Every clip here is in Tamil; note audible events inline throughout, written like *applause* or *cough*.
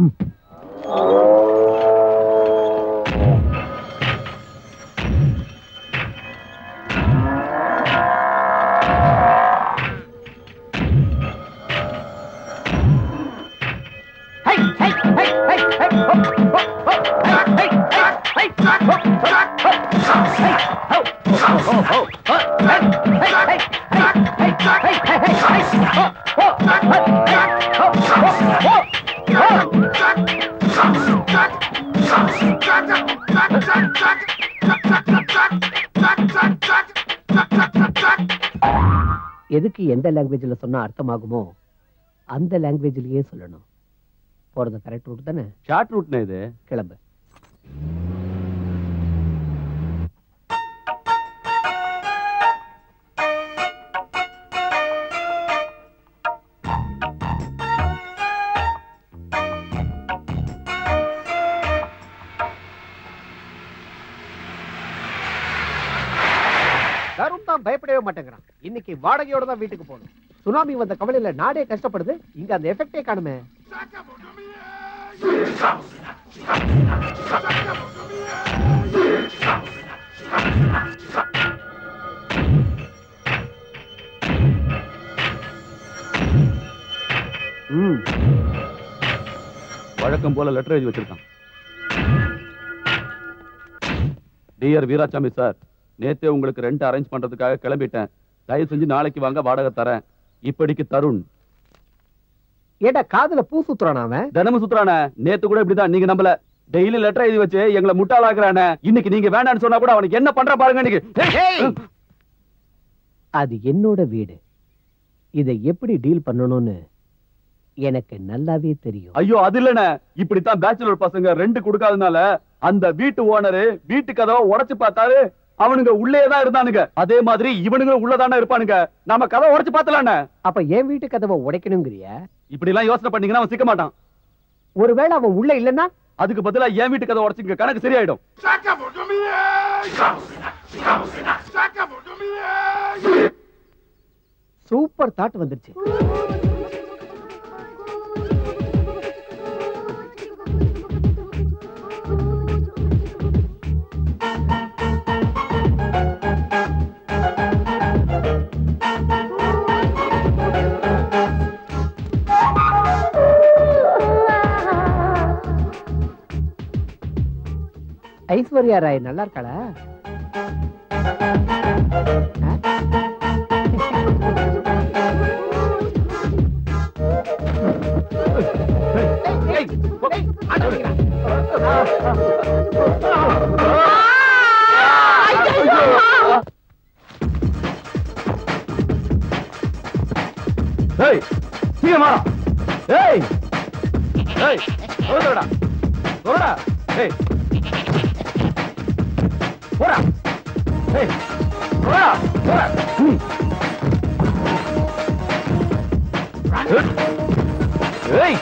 Mm. எதுக்கு எந்த லாங்குவேஜ்ல சொன்னா அர்த்தமாகுமோ அந்த லாங்குவேஜ்லயே சொல்லணும். போறது கரெக்ட் ரூட் தானே? ஷார்ட் ரூட்னே இது? கிளம்பு. தருண் பயப்படவே மாட்டேங்கிறான். இன்னைக்கு வாடகையோட தான் வீட்டுக்கு போகணும். சுனாமி வந்த கவலையில நாடே கஷ்டப்படுது. இங்க அந்த எஃபெக்டே காணுமே. வழக்கம் போல லெட்டர் எழுதி வச்சிருக்கான். Dear Veeraswamy sir. நேத்தே உங்களுக்கு ரெண்ட் அரேஞ்ச் பண்றதுக்காக கிளம்பிட்டேன். தயவு செஞ்சு நாளைக்கு வாங்க வாடகை தரேன். இப்படிக்கு தருண். ஏடா காதுல பூ சுத்துறான் அவன்? தினமும் சுத்துறானே. நேத்து கூட இப்படிதான் நீங்க நம்பல. டெய்லி லெட்டர் எழுதி வச்சு எங்களை முட்டாளாக்குறானே. இன்னைக்கு நீங்க வேண்டாம்னு சொன்னா கூட அவனுக்கு என்ன பண்ற பாருங்க இன்னைக்கு. அது என்னோட வீடு. இதை எப்படி டீல் பண்ணணும்னு எனக்கு நல்லாவே தெரியும். ஐயோ அது இல்லண்ணே. இப்படித்தான் பேச்சுலர் பசங்க ரெண்டு கொடுக்காதனால அந்த வீட்டு ஓனரு வீட்டு கதவை உடைச்சு பார்த்தாரு. அவனுங்க உள்ளே தான் இருந்தானுங்க. அதே மாதிரி இவனுங்க உள்ளதானே இருப்பானுங்க. நாம கதவை உடைச்சு பார்த்தலாண்ணே அப்ப என் வீட்டு கதவை உடைக்கணுங்கிறிய? இப்படி எல்லாம் யோசனை பண்ணீங்கன்னா அவன் சிக்க மாட்டான். ஒருவேளை அவன் உள்ள இல்லைன்னா? அதுக்கு பதிலா என் வீட்டு கதவை உடைச்சுங்க கணக்கு சரியாயிடும். சூப்பர் தாட் வந்துருச்சு. ஐஸ்வர்யா ராய் நல்லா இருக்காளா ஆ? ஏய் சீக்கிரமா ஏய் ஏய் சொல்லுடா சொல்லுடா ஏய் போடா. ஏய் போடா போடா. ம். ஏய்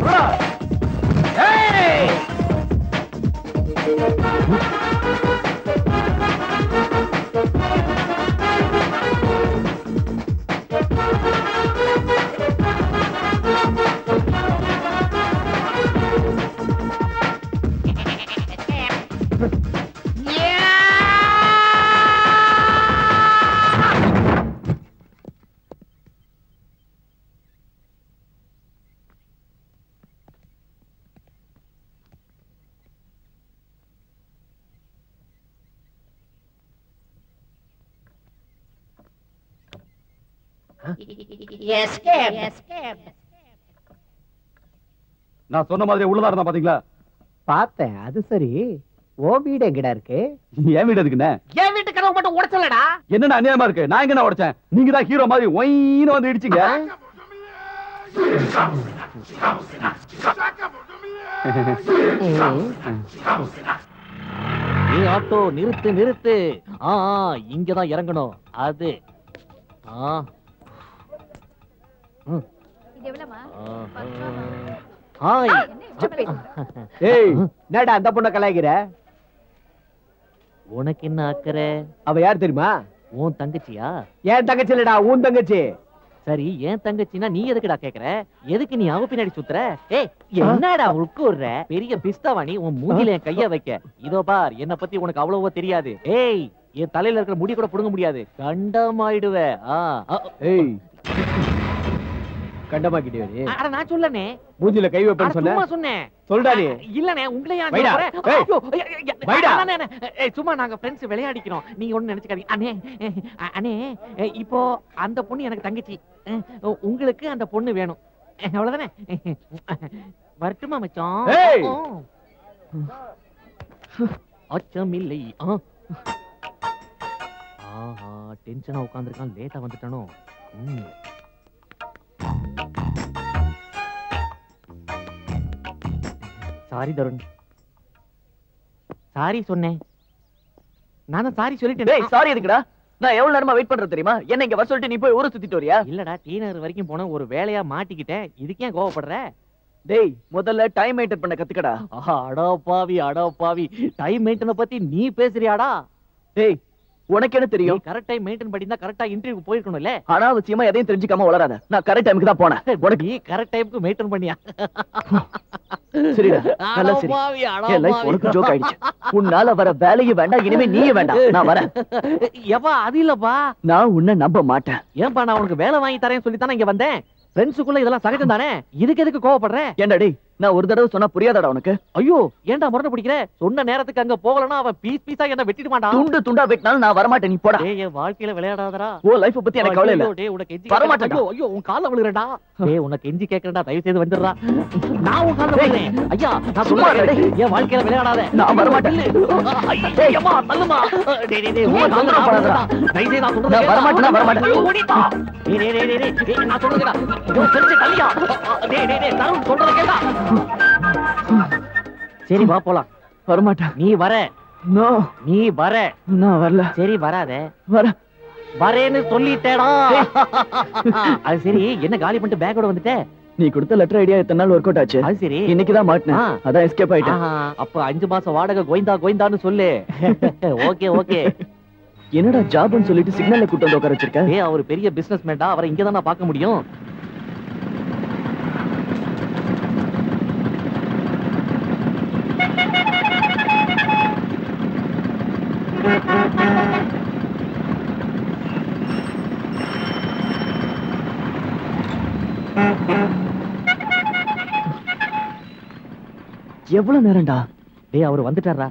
போடா. ஏய். Escape. நான் சொன்ன மாதிரி உள்ளதா இருந்தா பாத்தீங்களா? பார்த்தேன் அது சரி. ஓ வீடு எங்கடா இருக்கு? என் வீடு எதுக்குண்ணே? என் வீட்டு கதவு மட்டும் உடைச்சலடா. என்னென்ன அநியாயமா இருக்கு? நான் எங்க உடைச்சேன்? நீங்க தான் ஹீரோ மாதிரி ஒயின்னு வந்து இடிச்சீங்க. ஏ ஆட்டோ நிறுத்து நிறுத்து. ஆ ஆ, இங்கதான் இறங்கணும். அது. ஆ. என்னடா அந்த பொண்ணை கலாய்க்கிற? உனக்கு என்ன அக்கறை? அவ யார் தெரியுமா? உன் தங்கச்சியா? என் தங்கச்சி இல்லடா உன் தங்கச்சி. சரி என் தங்கச்சினா நீ எதுக்குடா கேக்குற? எதுக்கு நீ அவ பின்னாடி சுத்துற? ஏய் என்னடா உட்கூர்ற பெரிய பிஸ்தாவா நீ உன் மூஞ்சில என் கைய வைக்க. இதோ பார் என்ன பத்தி உனக்கு அவ்வளவோ தெரியாது. ஏய் என் தலையில இருக்கிற முடி கூட புடுங்க முடியாது. கண்டமாயிடுவ ஆ, ஏய். கண்டமாக்கிட்டே நீ அட நான் சொல்லனே. மூஞ்சில கை வைப்பேன்னு சொன்ன? சும்மா சொன்னேன் சொல்டா நீ இல்லனே உங்களை. சொல்றேன்? ஏய். சும்மா நாங்க ஃப்ரெண்ட்ஸ் விளையாடிக்கிறோம். நீங்க ஒண்ணு நினைச்சுக்காதீங்க. அண்ணே அண்ணே இப்போ அந்த பொண்ணு எனக்கு தங்கச்சி. உங்களுக்கு அந்த பொண்ணு வேணும். அவ்வளவுதானே? வரட்டுமா மச்சான். அச்சமில்லை. ஆஹா டென்ஷனா உட்காந்துருக்கான் லேட்டா வந்துட்டானோ? சாரி தருண். சாரி சொன்னேன். நானும் சாரி சொல்லிட்டேன். டேய் சாரி எதுக்குடா? நான் எவ்வளவு நேரமா வெயிட் பண்றது தெரியுமா? என்ன இங்க வர சொல்லிட்டு நீ போய் ஊரை சுத்திட்டு வரியா? இல்லடா டி நகர் வரைக்கும் போன ஒரு வேலையா மாட்டிக்கிட்டேன். இதுக்கே கோவப்படுற? டேய் முதல்ல டைம் மெயின்டைன் பண்ண கத்துக்கடா. அடா பாவி அடா பாவி டைம் மெயின்டென பத்தி நீ பேசுறியாடா? டேய் உனக்கு என்ன தெரியும்? கரெக்ட் டைம் மெயின்டைன் பண்ணிருந்தா கரெக்டா இன்டர்வியூ போயிருக்கணும்ல? அனாவசியமா எதையும் தெரிஞ்சுக்காம வளராத. நான் கரெக்ட் டைமுக்கு தான் போனேன். உனக்கு நீ கரெக்ட் டைம்க்கு மெயின்டைன் பண்ணியா? சரிடா. நல்லா சரி. என் லைஃப். உனக்கு ஜோக் ஆயிடுச்சு. உன்னால வர வேலையும் வேண்டாம் இனிமே நீயும் வேண்டாம். நான் வரேன். எப்பா அது இல்லப்பா. நான் உன்னை நம்ப மாட்டேன். ஏன்பா நான் உனக்கு வேலை வாங்கி தரேன்னு சொல்லி தானே இங்க வந்தேன்? ஃப்ரெண்ட்ஸுக்குள்ள இதெல்லாம் சகஜம் தானே? இதுக்கு எதுக்கு கோவப்படுற? ஏன்டா டேய் நான் ஒரு தடவை சொன்னா புரியாதடா உனக்கு? ஐயோ ஏன்டா முரணை பிடிக்கிற? சொன்ன நேரத்துக்கு அங்க போகலன்னா அவன் பீஸ் பீஸா என்ன வெட்டிட்டு மாட்டான். துண்டு துண்டா வெட்டினாலும் நான் வரமாட்டேன் நீ போடா. டேய் என் வாழ்க்கையில விளையாடாதடா. ஓ லைஃப் பத்தி எனக்கு கவலை இல்ல. டேய் உனக்கு எஞ்சி வரமாட்டேன்டா. ஐயோ ஐயோ உன் கால்ல விழுறடா டேய் உனக்கு எஞ்சி கேக்குறடா தயவு செய்து வந்துடுறா. நான் உன் கால்ல டேய். விழுறேன் ஐயா நான் சும்மா இரு, என் வாழ்க்கையில விளையாடாத. நான் வரமாட்டேன். ஐயோ அம்மா தள்ளுமா டேய் டேய் டேய் உன் கால்ல. விழுறேன். தயவு செய்து நான் சொல்றத நான் வரமாட்டேன், வரமாட்டேன். ஓடிப்பா. டேய் டேய் டேய் டேய் டேய் நான் சொல்றதுடா ஐயோ தெரிஞ்சு தள்ளியா. டேய் டேய் டேய் தருண் சொல்றத கேட்டா. சரி வா போலாம். வரமாட்டேன் நீ வர. நோ. நீ வர. நான் வரல. சரி வராத. வர. வரேன்னு சொல்லிட்டேடா. *laughs* அது சரி என்ன காலி பண்ணிட்டு பேக்கோட வந்துட்ட? நீ கொடுத்த லெட்டர் ஐடியா இத்தனை நாள் ஒர்க் அவுட் ஆச்சு? அது சரி. இன்னைக்கு தான் மாட்டினேன். அதான் எஸ்கேப் ஆயிட்டேன் அப்ப அஞ்சு மாசம் வாடகை கோயந்தா கோயந்தான்னு சொல்லு. *laughs* Okay okay. என்னடா ஜாப்னு சொல்லிட்டு சிக்னல்ல கூட்டு வந்து உட்கார வச்சிருக்க? ஏ அவர் பெரிய பிசினஸ் மேன்டா அவரை இங்க தான் பார்க்க முடியும். எவ்வளவு நேரம்டா? டேய் அவர் வந்துட்டாரா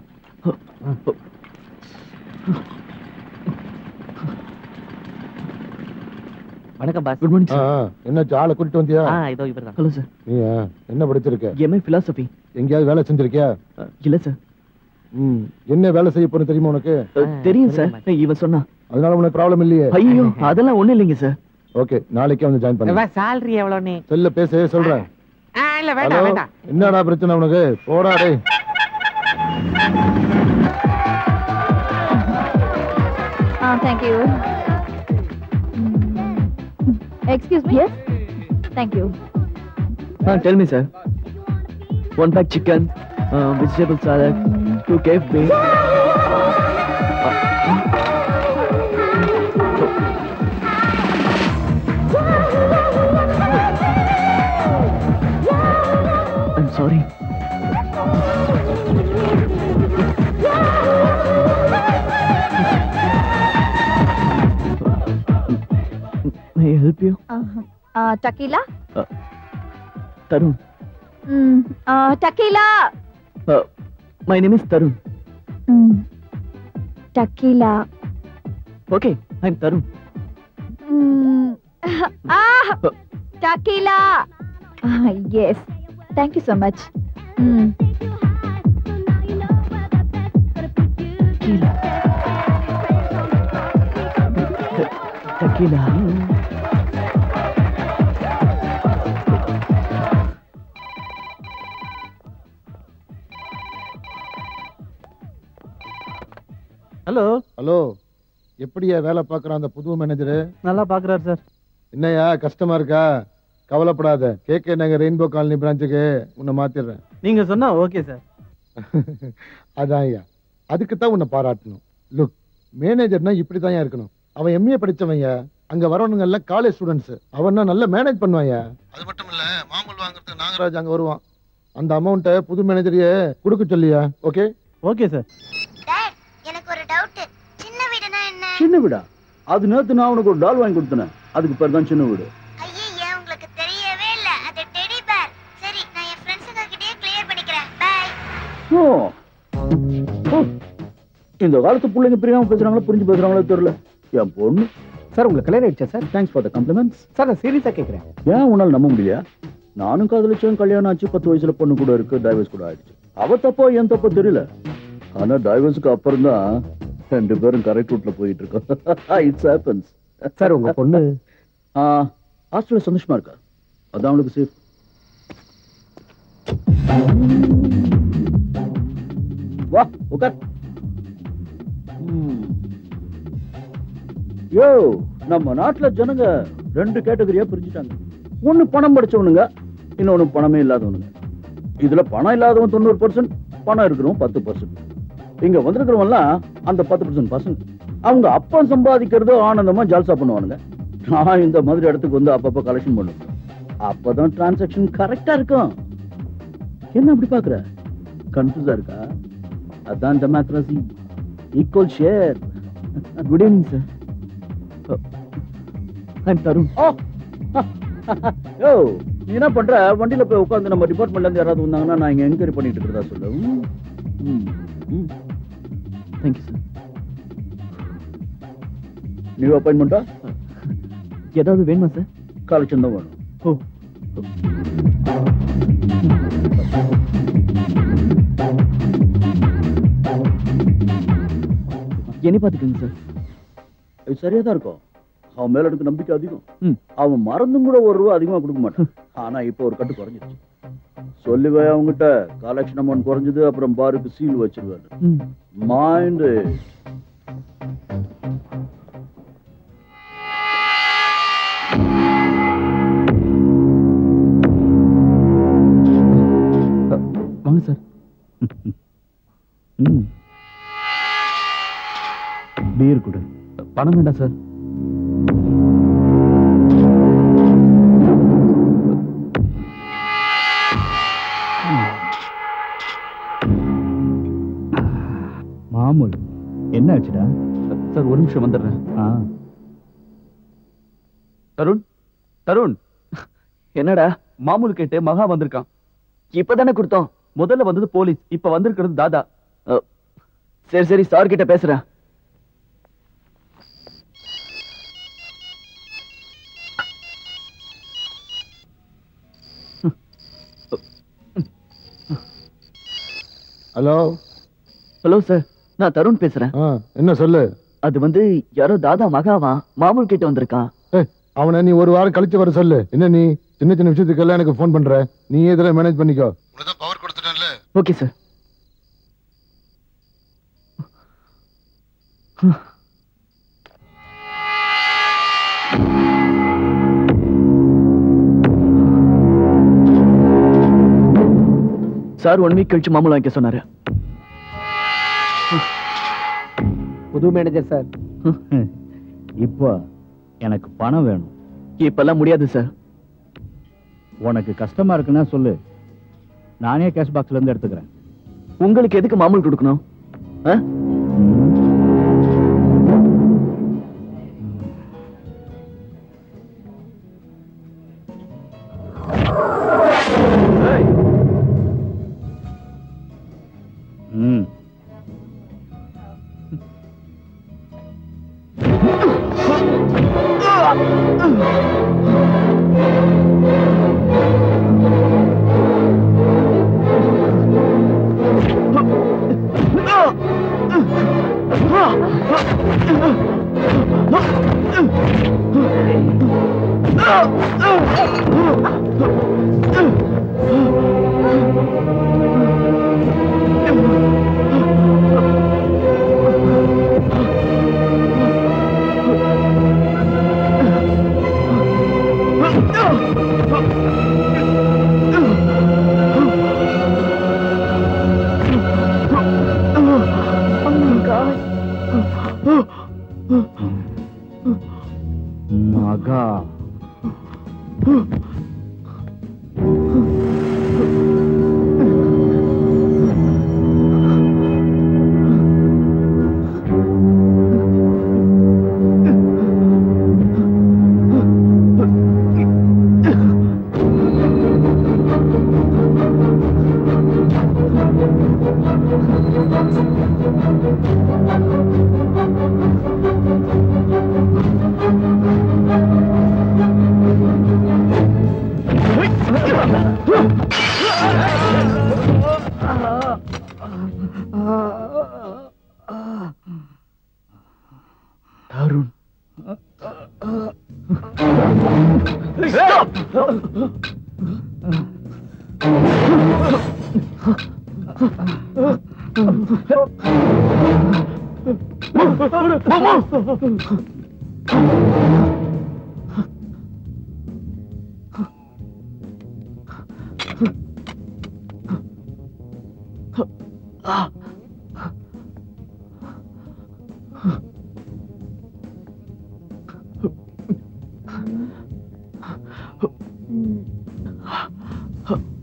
வணக்கம் பாஸ். குட் மார்னிங் ஆ. என்னாச்சு ஆளை கூட்டிட்டு வந்தியா? ஆ இதோ இவர்தான். ஹலோ சார் நீ என்ன படிச்சிருக்க? எம்ஏ பிலாசபி எங்கேயாவது வேலை செஞ்சிருக்கியா? இல்ல சார் ம். என்ன வேலை செய்ய போறேன்னு தெரியுமா உனக்கு? தெரியும் சார் இவன் சொன்னா அதனால உனக்கு ப்ராப்ளம் இல்லையே. ஐயோ அதெல்லாம் ஒண்ணு இல்லைங்க சார் ஓகே நாளைக்கே வந்து ஜாயின் பண்ணு சேலரி எவ்வளோன்னு செல்ல பேச சொல்றேன். இல்ல என்னடா பிரச்சனை உனக்கு போடா டேய் thank you. Excuse me? Yes. Thank you. Tell me sir one pack chicken vegetable salad two cafe tequila? Tarun. Tequila! My name is Tarun. Tequila. Okay I'm Tarun. Tequila! thank you so much. Much tequila. Hello hello எப்படியா வேலை பார்க்குற அந்த புது மேனேஜரு நல்லா பாக்குறாரு சார் என்னய்யா கஷ்டமா இருக்கா? கவலைப்படாத. கேட்க நாங்கள் ரெயின்போ காலனி பிரான்ச்சுக்கு உன்னை மாத்திடுறேன். நீங்க சொன்னா ஓகே சார் *laughs* அதான் ஐயா. அதுக்கு தான் உன்னை பாராட்டணும். லுக் மேனேஜர்னா இப்படி தான் இருக்கணும். அவன் எம்ஏ படிச்சவன்யா அங்க வரவனுங்க எல்லாம் காலேஜ் ஸ்டூடெண்ட்ஸ் அவன்னா நல்லா மேனேஜ் பண்ணுவாங்க அது மட்டும் இல்ல மாமூல் வாங்குறதுக்கு நாகராஜ் அங்க வருவான். அந்த அமௌண்ட்டை புது மேனேஜரையே கொடுக்க சொல்லியா? ஓகே ஓகே சார் டாட் எனக்கு ஒரு டவுட் சின்ன வீடுனா என்ன சின்ன வீடா அது நேத்து நான் உனக்கு ஒரு டால் வாங்கி கொடுத்தேன். அதுக்கு பேர் தான் சின்ன வீடு ஐயே உங்களுக்கு தெரியவே இல்ல. அது டெடி பேர். சரி நான் என் ஃப்ரெண்ட்ஸுங்க கிட்டயே கிளியர் பண்ணிக்கிறேன். பை ஓ. ஓ. இந்த காலத்து பிள்ளைங்க பிரியாம பேசுறாங்களோ புரிஞ்சு பேசுறாங்களோ தெரியல. என் பொண்ணு. சார் உங்களுக்கு கல்யாணம் ஆயிடுச்சா sir? Thanks for the compliments sir நான் சீரியஸா கேட்கிறேன் ஏன் உன்னால நம்ப முடியலையா நானும் காதலிச்சேன் கல்யாணம் ஆச்சு பத்து வயசுல பொண்ணு கூட இருக்கு டைவர்ஸ் கூட ஆயிடுச்சு. அவ தப்போ என் தப்போ தெரியல. ஆனா டைவர்ஸ்க்கு அப்புறம் தான் ரெண்டு பேரும் கரெக்ட் ரூட்ல போயிட்டு இருக்கோம் இட்ஸ் ஹேப்பன்ஸ் சார் உங்க பொண்ணு? ஹாஸ்டல்ல சந்தோஷமா இருக்கா? அதான் அவளுக்கு சேஃப் வா உட்கார். யோ நம்ம நாட்டுல ஜனங்க ரெண்டு கேட்டகரியா பிரிஞ்சுட்டாங்க. ஒண்ணு பணம் படிச்சவனுங்க இன்னொன்னு பணமே இல்லாதவனுங்க. இதுல பணம் இல்லாதவன் தொண்ணூறு பர்சன்ட் பணம் இருக்கிறவன் பத்து பர்சன்ட் இங்க வந்திருக்கிறவன்லாம் அந்த பத்து பர்சன்ட் பர்சன்ட் அவங்க அப்பா சம்பாதிக்கிறது ஆனந்தமா ஜால்சா பண்ணுவானுங்க. நான் இந்த மாதிரி இடத்துக்கு வந்து அப்பப்ப கலெக்ஷன் பண்ணுவேன். அப்பதான் டிரான்சாக்ஷன் கரெக்டா இருக்கும். என்ன அப்படி பாக்குற? கன்ஃபியூஸா இருக்கா? அதான் democracy equal share good evening sir I'm Tarun ஓ நீ என்ன பண்ற? வண்டியில போய் உட்காந்து நம்ம டிபார்ட்மெண்ட்ல இருந்து யாராவது வந்தாங்கன்னா நான் இங்க என்கொயரி பண்ணிட்டு இருக்கிறதா சொல்லு? ம். தேங்க்யூ சார் நியூ அப்பாயின்மெண்டா ஏதாவது வேணுமா சார் கலெக்ஷன் தான் வேணும். ஓ. என்னை பார்த்துக்கோங்க சார் இது சரியா தான் இருக்கும். அவன் மேல எனக்கு நம்பிக்கை அதிகம். அவன் மறந்தும் கூட ஒரு ரூபா அதிகமா கொடுக்க மாட்டான். ஆனா இப்போ ஒரு கட்டு குறைஞ்சிருச்சு. சொல்லுவே அவங்ககிட்ட கலெக்ஷன் அமௌண்ட் குறைஞ்சது அப்புறம் பாருக்கு சீல் வச்சிருவாரு. ம். மைண்ட் வாங்க சார். ம். பீர் கொடு. பணம் வேண்டாம் சார். ஒரு நிமிஷம் வந்துடுறேன். தருண் தருண். என்னடா? மாமூல் கேட்டு மகா வந்திருக்கான். இப்பதானே கொடுத்தோம். முதல்ல வந்தது போலீஸ் இப்ப வந்திருக்கிறது தாதா. சரி சரி சார் கிட்ட பேசுறேன். ஹலோ ஹலோ சார் நான் தருண் பேசுறேன். என்ன சொல்லு? அது வந்து யாரோ தாதா மகாவா மாமூல் கிட்ட வந்திருக்கான் ஏய் அவனை நீ ஒரு வாரம் கழிச்சு வர சொல்லு. என்ன நீ? சின்ன சின்ன விஷயத்துக்கெல்லாம் எனக்கு ஃபோன் பண்ற. நீ இதெல்லாம் மேனேஜ் பண்ணிக்கோ. உனதான் power கொடுத்துட்டேன்ல. Okay sir sir one week கழிச்சு மாமூல் வாங்கிக்க சொன்னாரு. புது மேனேஜர் சார் *laughs* இப்போ எனக்கு பணம் வேணும். இப்பெல்லாம் முடியாது சார் உனக்கு கஷ்டமா இருக்குன்னா சொல்லு. நானே கேஷ் பாக்ஸ்ல இருந்து எடுத்துக்கிறேன். உங்களுக்கு எதுக்கு மாமூல் கொடுக்கணும்? ஆ? Oh! ம் மகா Tarun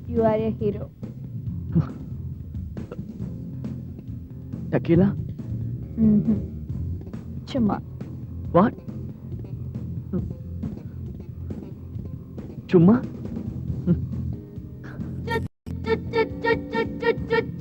you are a hero tequila சும்மா வாட்